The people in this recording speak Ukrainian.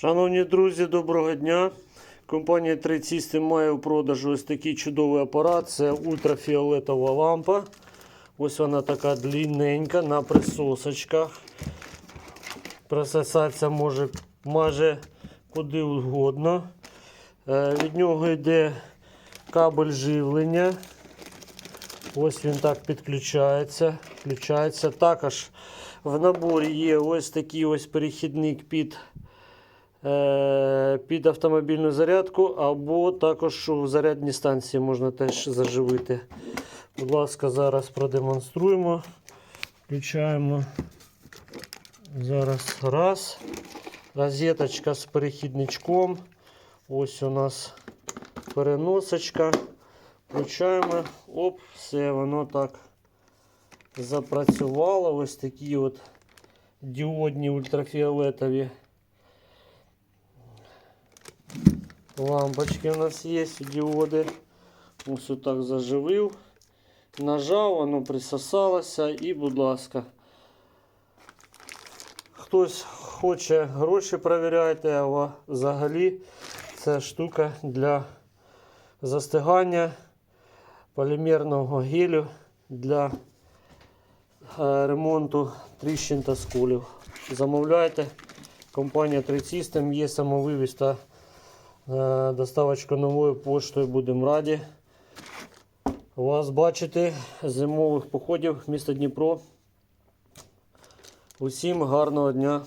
Шановні друзі, доброго дня. Компанія 3 System має в продажу ось такий чудовий апарат. Це ультрафіолетова лампа. Ось вона така длинненька на присосочках. Присосатися може майже куди угодно. Е, Від нього йде кабель живлення. Ось він так підключається. Включається. Також в наборі є ось такий ось перехідник під, під автомобільну зарядку, або також в зарядній станції можна теж заживити. Будь ласка, зараз продемонструємо. Включаємо. Зараз раз. Розеточка з перехідничком. Ось у нас переносочка. Включаємо. Оп, все, воно так запрацювало. Ось такі от діодні ультрафіолетові лампочки у нас є, діоди. Ось отак заживив. Нажав, воно присосалося і, будь ласка. Хтось хоче гроші перевіряйте, а взагалі це штука для застигання полімерного гелю для е, ремонту тріщин та сколів. Замовляйте. Компанія 3 System є самовивіз доставочка новою поштою. Будемо раді вас бачити зимових походів міста Дніпро. Усім гарного дня!